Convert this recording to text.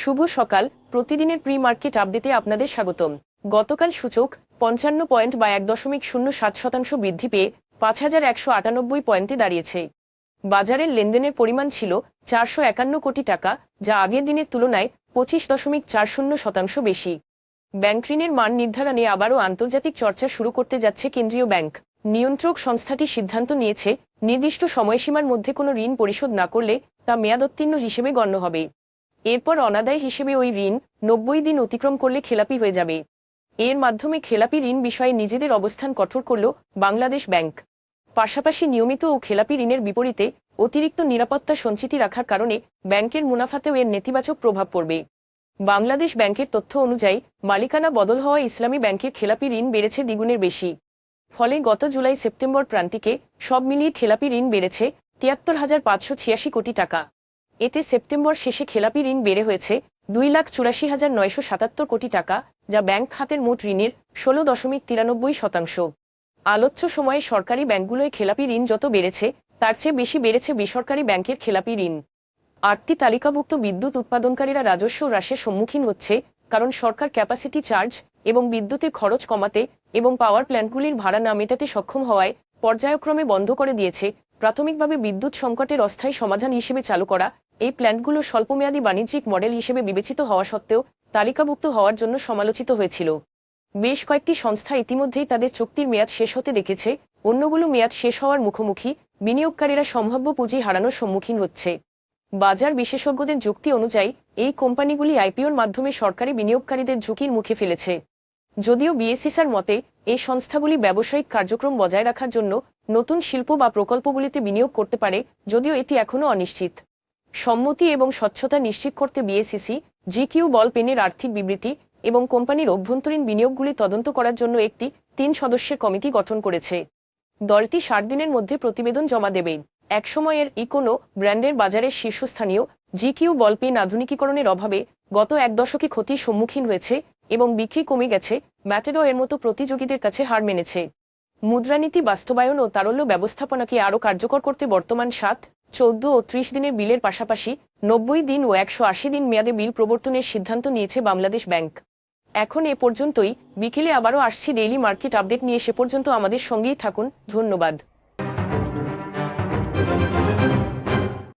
শুভ সকাল। প্রতিদিনের pre market আপডেটে আপনাদের স্বাগতম। গতকাল সূচক পঞ্চান্ন পয়েন্ট বা এক দশমিক শূন্য সাত শতাংশ বৃদ্ধি পেয়ে পাঁচ হাজার একশো আটানব্বই পয়েন্টে দাঁড়িয়েছে। বাজারের লেনদেনের পরিমাণ ছিল চারশো একান্ন কোটি টাকা, যা আগের দিনের তুলনায় পঁচিশ দশমিক চার শূন্য শতাংশ বেশি। ব্যাংক ঋণের মান নির্ধারণে আবারও আন্তর্জাতিক চর্চা শুরু করতে যাচ্ছে কেন্দ্রীয় ব্যাংক। নিয়ন্ত্রক সংস্থাটি সিদ্ধান্ত নিয়েছে, নির্দিষ্ট সময়সীমার মধ্যে কোনো ঋণ পরিশোধ না করলে তা মেয়াদোত্তীর্ণ হিসেবে গণ্য হবে। এরপর অনাদায় হিসেবে ওই ঋণ নব্বই দিন অতিক্রম করলে খেলাপি হয়ে যাবে। এর মাধ্যমে খেলাপি ঋণ বিষয়ে নিজেদের অবস্থান কঠোর করল বাংলাদেশ ব্যাংক। পাশাপাশি নিয়মিত ও খেলাপি ঋণের বিপরীতে অতিরিক্ত নিরাপত্তা সঞ্চিতি রাখার কারণে ব্যাংকের মুনাফাতেও এর নেতিবাচক প্রভাব পড়বে। বাংলাদেশ ব্যাংকের তথ্য অনুযায়ী, মালিকানা বদল হওয়া ইসলামী ব্যাংকের খেলাপি ঋণ বেড়েছে দ্বিগুণের বেশি। ফলে গত জুলাই সেপ্টেম্বর প্রান্তিকে সব মিলিয়ে খেলাপি ঋণ বেড়েছে তিয়াত্তর হাজার পাঁচশো ছিয়াশি কোটি টাকা। এতে সেপ্টেম্বর শেষে খেলাপি ঋণ বেড়ে হয়েছে দুই লাখ চুরাশি হাজার নয়শো সাতাত্তর কোটি টাকা, যা ব্যাংক খাতের মোট ঋণের ষোলো দশমিক তিরানব্বই শতাংশ। আলোচ্য সময়ে সরকারি ব্যাংকগুলোয় খেলাপি ঋণ যত বেড়েছে, তার চেয়ে বেশি বেড়েছে বেসরকারি ব্যাংকের খেলাপি ঋণ। আটটি তালিকাভুক্ত বিদ্যুৎ উৎপাদনকারীরা রাজস্ব হ্রাসের সম্মুখীন হচ্ছে, কারণ সরকার ক্যাপাসিটি চার্জ এবং বিদ্যুতের খরচ কমাতে এবং পাওয়ার প্ল্যান্টগুলির ভাড়া না মেটাতে সক্ষম হওয়ায় পর্যায়ক্রমে বন্ধ করে দিয়েছে। প্রাথমিকভাবে বিদ্যুৎ সংকটের অস্থায়ী সমাধান হিসেবে চালু করা এই প্ল্যান্টগুলো স্বল্পমেয়াদী বাণিজ্যিক মডেল হিসেবে বিবেচিত হওয়া সত্ত্বেও তালিকাভুক্ত হওয়ার জন্য সমালোচিত হয়েছিল। বেশ কয়েকটি সংস্থা ইতিমধ্যেই তাদের চুক্তির মেয়াদ শেষ হতে দেখেছে, অন্যগুলো মেয়াদ শেষ হওয়ার মুখোমুখি, বিনিয়োগকারীরা সম্ভাব্য পুঁজি হারানোর সম্মুখীন হচ্ছে। বাজার বিশেষজ্ঞদের যুক্তি অনুযায়ী, এই কোম্পানিগুলি আইপিওর মাধ্যমে সরকারি বিনিয়োগকারীদের ঝুঁকির মুখে ফেলেছে। যদিও বিএসিসার মতে, এই সংস্থাগুলি ব্যবসায়িক কার্যক্রম বজায় রাখার জন্য নতুন শিল্প বা প্রকল্পগুলিতে বিনিয়োগ করতে পারে, যদিও এটি এখনও অনিশ্চিত। সম্মতি এবং স্বচ্ছতা নিশ্চিত করতে বিএসিসি জিকিউ বল পেনের আর্থিক বিবৃতি এবং কোম্পানির অভ্যন্তরীণ বিনিয়োগগুলি তদন্ত করার জন্য একটি তিন সদস্যের কমিটি গঠন করেছে। দলটি ষাট দিনের মধ্যে প্রতিবেদন জমা দেবে। একসময়ের ইকোনো ব্র্যান্ডের বাজারের শীর্ষস্থানীয় জিকিউ বলপেন আধুনিকীকরণের অভাবে গত এক দশকে ক্ষতির সম্মুখীন হয়েছে এবং বিক্রি কমে গেছে। ম্যাটেডো এর মতো প্রতিযোগীদের কাছে হার মেনেছে। মুদ্রানীতি বাস্তবায়ন ও তারল্য ব্যবস্থাপনাকে আরও কার্যকর করতে বর্তমান সাত চৌদ্দ ও ত্রিশ দিনের বিলের পাশাপাশি নব্বই দিন ও একশো আশি দিন মেয়াদে বিল প্রবর্তনের সিদ্ধান্ত নিয়েছে বাংলাদেশ ব্যাংক। এখন এ পর্যন্তই। বিকেলে আবারও আসছি ডেইলি মার্কেট আপডেট নিয়ে। সে পর্যন্ত আমাদের সঙ্গেই থাকুন। ধন্যবাদ।